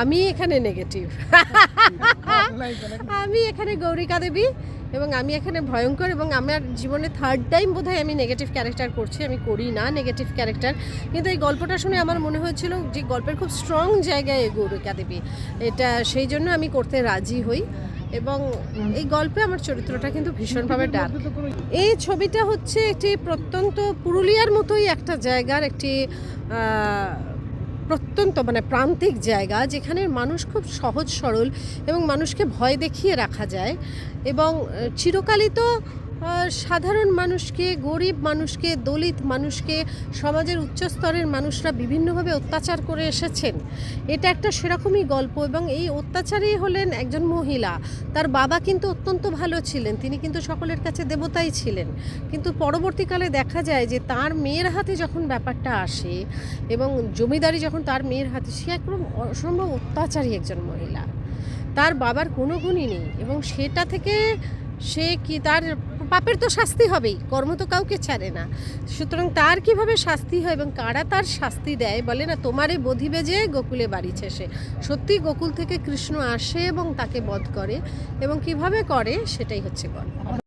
আমি এখানে নেগেটিভ আমি এখানে গৌরিকা দেবী এবং আমি এখানে ভয়ঙ্কর এবং আমার জীবনে থার্ড টাইম বোধহয় আমি নেগেটিভ ক্যারেক্টার করছি। আমি করি না নেগেটিভ ক্যারেক্টার কিন্তু এই গল্পটা শুনে আমার মনে হয়েছিল যে গল্পের খুব স্ট্রং জায়গায় গৌরিকা দেবী। এটা সেই জন্য আমি করতে রাজি হই এবং এই গল্পে আমার চরিত্রটা কিন্তু ভীষণভাবে ডার্ক এই ছবিটা হচ্ছে একটি প্রত্যন্ত পুরুলিয়ার মতোই একটা জায়গার একটি প্রত্যন্ত মানে প্রান্তিক জায়গা যেখানে মানুষ খুব সহজ সরল এবং মানুষকে ভয় দেখিয়ে রাখা যায় এবং চিরকালই তো সাধারণ মানুষকে, গরিব মানুষকে, দলিত মানুষকে, সমাজের উচ্চস্তরের মানুষরা বিভিন্নভাবে অত্যাচার করে এসেছেন। এটা একটা সেরকমই গল্প এবং এই অত্যাচারী হলেন একজন মহিলা। তার বাবা কিন্তু অত্যন্ত ভালো ছিলেন, তিনি কিন্তু সকলের কাছে দেবতাই ছিলেন। কিন্তু পরবর্তীকালে দেখা যায় যে তার মেয়ের হাতে যখন ব্যাপারটা আসে এবং জমিদারি যখন তার মেয়ের হাতে, সে একরকম অসম্ভব অত্যাচারী একজন মহিলা। তার বাবার কোনো গুণই নেই এবং সেটা থেকে সে কি তার পাপের তো শাস্তি হবেই, কর্ম তো কাউকে ছাড়ে না। সুতরাং তার কীভাবে শাস্তি হয় এবং কারা তার শাস্তি দেয় বলে না, তোমারে বধিবে যে গোকুলে বাড়ি শেষে সত্যি গোকুল থেকে কৃষ্ণ আসে এবং তাকে বধ করে এবং কীভাবে করে সেটাই হচ্ছে গল্প